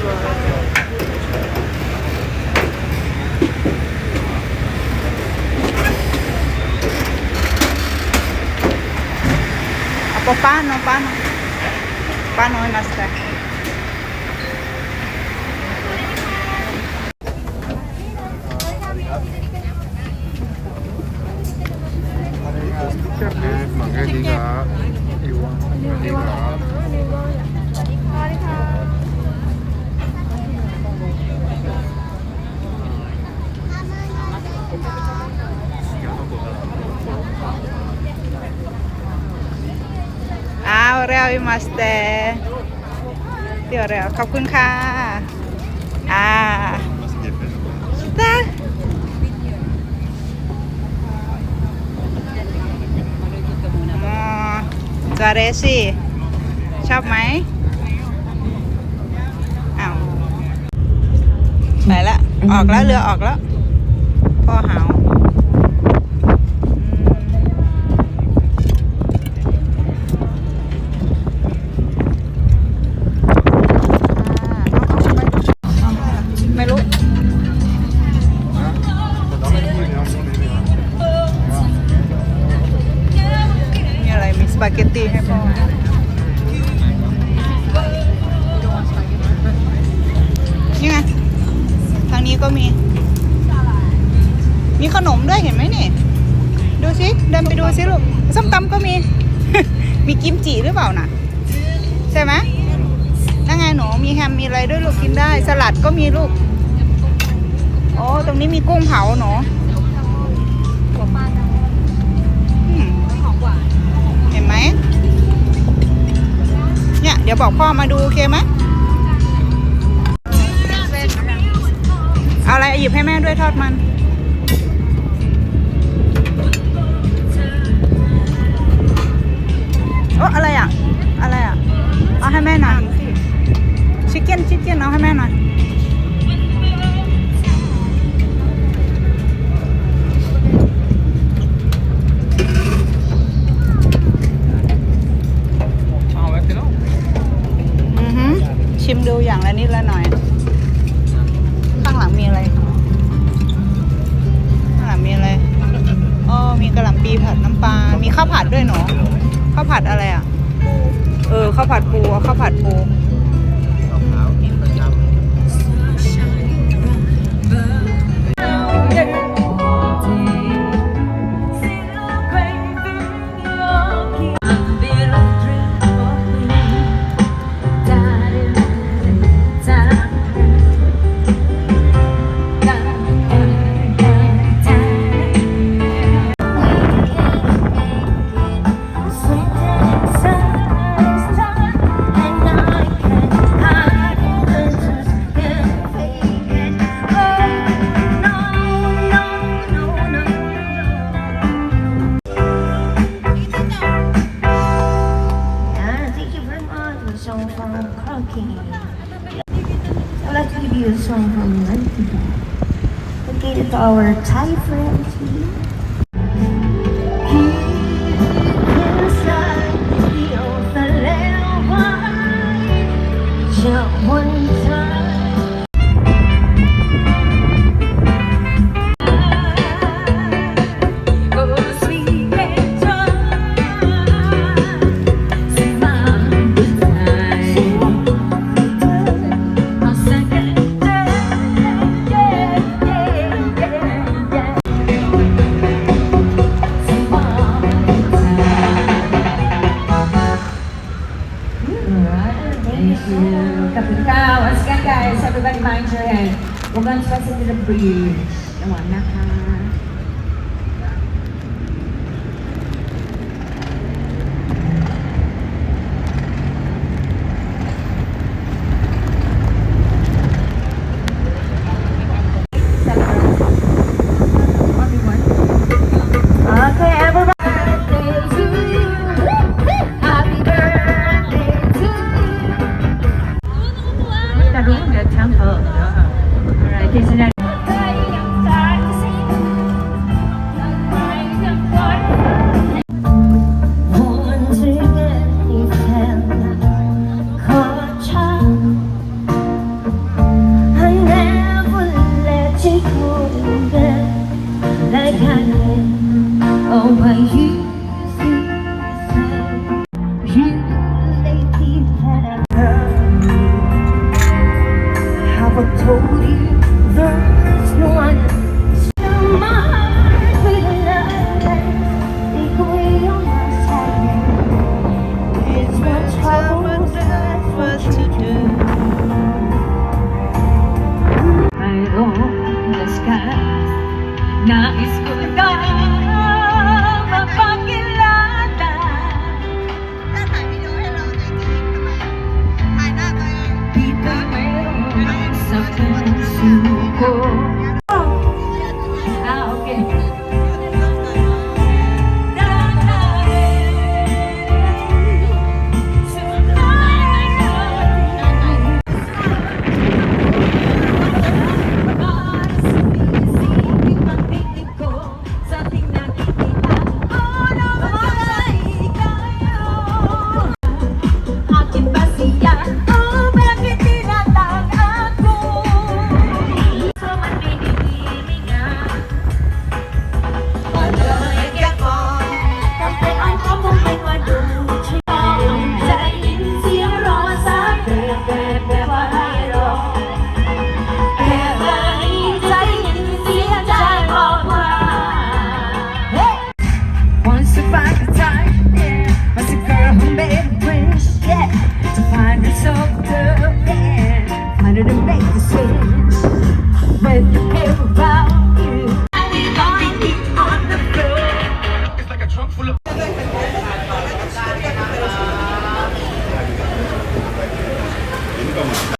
Ako paano, paano? Paano nasta? เรียวมาสเตเดี๋ยวเรียวขอบคุณค่ะ อ่าชิตาอ๋อจาเรซี่ชอบไหมอ้าวไปละ ออกแล้วเรือออกแล้ว พ่อหาว ปาเกตตีให้พ่อนี่ไงทางนี้ก็มี มีขนมด้วยเห็นไหมนี่ ดูสิเดินไปดูสิลูกส้มตำก็มี มีกิมจิหรือเปล่าน่ะ ใช่ไหมนั่นไงหนูมีแฮมมีอะไรด้วยลูกกินได้ สลัดก็มีลูก โอ้ตรงนี้มีกุ้งเผาหนู เนี่ย เดี๋ยวบอกพ่อมาดูโอเคไหมเอาอะไรหยิบให้แม่ด้วยทอดมัน โอ้อะไรอะ อะไรอะ เอาให้แม่หน่อยชิคเก้นชิคเก้นเอาให้แม่หน่อย มีข้าวผัดด้วยเนาะข้าวผัดอะไรอะ เออข้าวผัดปูเอาข้าวผัดปู give you a song from Lady Okay, it's our Thai friends here. One Mm-hmm. you. Kapikaw. Once again, guys, everybody mind your head. We're going to listen to the bridge. Come on, now. งนะคะ hold you. There's no one But